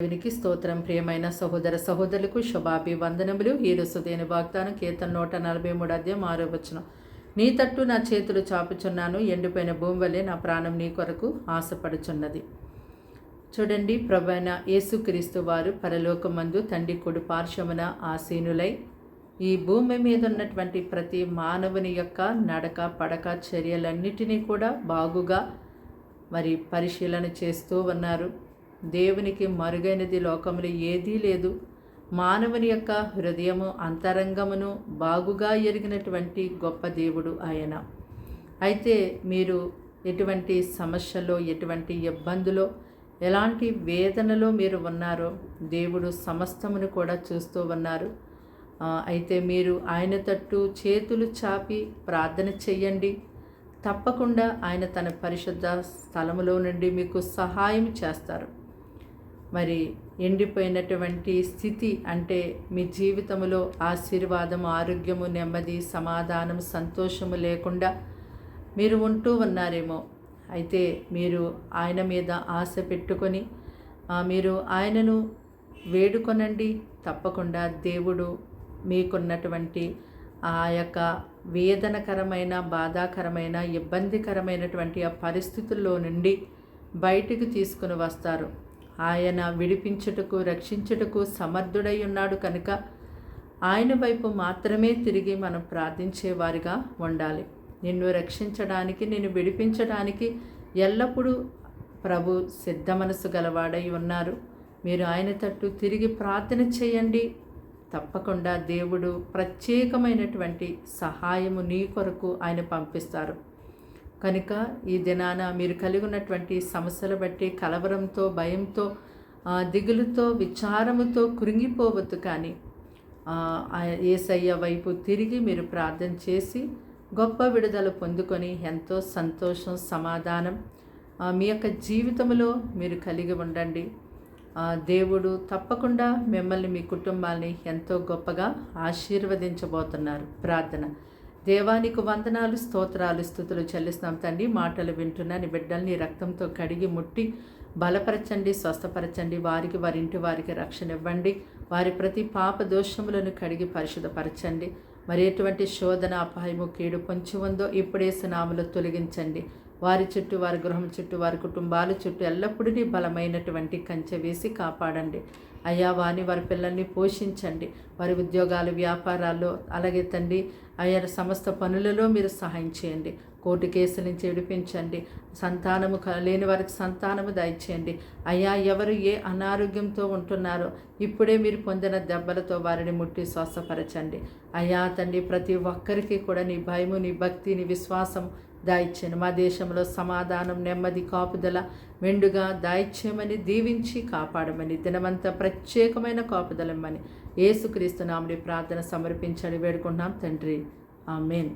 దేవునికి స్తోత్రం. ప్రియమైన సహోదర సహోదరులకు శుభాభివందనములు ఈరోజు దేని వాగ్దానం కీర్తన నూట నలభై మూడు అధ్యాయం ఆరో వచ్చిన నీ తట్టు నా చేతులు చాపుచున్నాను ఎండిపోయిన భూమి వల్లే నా ప్రాణం నీ కొరకు ఆశపడుచున్నది. చూడండి ప్రభైన యేసుక్రీస్తు వారు పరలోకమందు తండ్రి కొడు పార్శ్వమున ఆసీనులై ఈ భూమి మీద ఉన్నటువంటి ప్రతి మానవుని యొక్క నడక పడక చర్యలన్నిటినీ కూడా బాగుగా మరి పరిశీలన చేస్తూ ఉన్నారు. దేవునికి మరుగైనది లోకములు ఏదీ లేదు. మానవుని యొక్క హృదయము అంతరంగమును బాగుగా ఎరిగినటువంటి గొప్ప దేవుడు ఆయన. అయితే మీరు ఎటువంటి సమస్యలో ఎటువంటి ఇబ్బందులో ఎలాంటి వేదనలో మీరు ఉన్నారో దేవుడు సమస్తమును కూడా చూస్తూ ఉన్నారు. అయితే మీరు ఆయన తట్టు చేతులు చాపి ప్రార్థన చెయ్యండి. తప్పకుండా ఆయన తన పరిశుద్ధ స్థలములో నుండి మీకు సహాయం చేస్తారు. మరి ఎండిపోయినటువంటి స్థితి అంటే మీ జీవితంలో ఆశీర్వాదము ఆరోగ్యము నెమ్మది సమాధానం సంతోషము లేకుండా మీరు ఉంటూ ఉన్నారేమో. అయితే మీరు ఆయన మీద ఆశ పెట్టుకొని మీరు ఆయనను వేడుకొనండి. తప్పకుండా దేవుడు మీకున్నటువంటి ఆ యొక్క వేదనకరమైన బాధాకరమైన ఇబ్బందికరమైనటువంటి ఆ పరిస్థితుల్లో నుండి బయటికి తీసుకుని వస్తారు. ఆయన విడిపించుటకు రక్షించుటకు సమర్థుడై ఉన్నాడు కనుక ఆయన వైపు మాత్రమే తిరిగి మనం ప్రార్థించేవారిగా ఉండాలి. నిన్ను రక్షించడానికి నిన్ను విడిపించడానికి ఎల్లప్పుడూ ప్రభు సిద్ధ మనసు గలవాడై ఉన్నారు. మీరు ఆయన తట్టు తిరిగి ప్రార్థన చేయండి. తప్పకుండా దేవుడు ప్రత్యేకమైనటువంటి సహాయము నీ కొరకు ఆయన పంపిస్తారు. కనుక ఈ దినాన మీరు కలిగి ఉన్నటువంటి సమస్యలు బట్టి కలవరంతో భయంతో దిగులుతో విచారముతో కృంగిపోవద్దు కానీ ఏసయ్య వైపు తిరిగి మీరు ప్రార్థన చేసి గొప్ప విడుదల పొందుకొని ఎంతో సంతోషం సమాధానం మీ యొక్క జీవితంలో మీరు కలిగి ఉండండి. దేవుడు తప్పకుండా మిమ్మల్ని మీ కుటుంబాన్ని ఎంతో గొప్పగా ఆశీర్వదించబోతున్నారు. ప్రార్థన. దేవానికి వందనాలు స్తోత్రాలు స్థుతులు చెల్లిస్తున్నాం తండ్రి. మాటలు వింటున్నా నీ బిడ్డల్ని రక్తంతో కడిగి ముట్టి బలపరచండి స్వస్థపరచండి. వారికి వారి ఇంటి వారికి రక్షణ ఇవ్వండి. వారి ప్రతి పాప దోషములను కడిగి పరిశుద్ధపరచండి. మరి ఎటువంటి శోధన అపాయము కీడు పొంచి ఉందో ఇప్పుడే సునాములు తొలగించండి. వారి చుట్టూ వారి గృహం చుట్టూ వారి కుటుంబాల చుట్టూ ఎల్లప్పుడూ బలమైనటువంటి కంచె వేసి కాపాడండి. అయ్యా వారిని వారి పిల్లల్ని పోషించండి. వారి ఉద్యోగాలు వ్యాపారాల్లో అలాగే తండ్రి అయ్యా సమస్త పనులలో మీరు సహాయం చేయండి. కోర్టు కేసు నుంచి విడిపించండి సంతానము లేని వారికి సంతానము దయచేయండి. అయ్యా ఎవరు ఏ అనారోగ్యంతో ఉంటున్నారో ఇప్పుడే మీరు పొందిన దెబ్బలతో వారిని ముట్టి స్వస్థపరచండి. అయ్యా తండ్రి ప్రతి ఒక్కరికి కూడా నీ భయము నీ భక్తి నీ విశ్వాసం దాయిచ్చాను. మా దేశంలో సమాధానం నెమ్మది కాపుదల మెండుగా దాయిచ్యమని దీవించి కాపాడమని దినమంతా ప్రత్యేకమైన కాపుదలమ్మని. ఏసుక్రీస్తు నామని ప్రార్థన సమర్పించని వేడుకున్నాం తండ్రి ఆమెన్.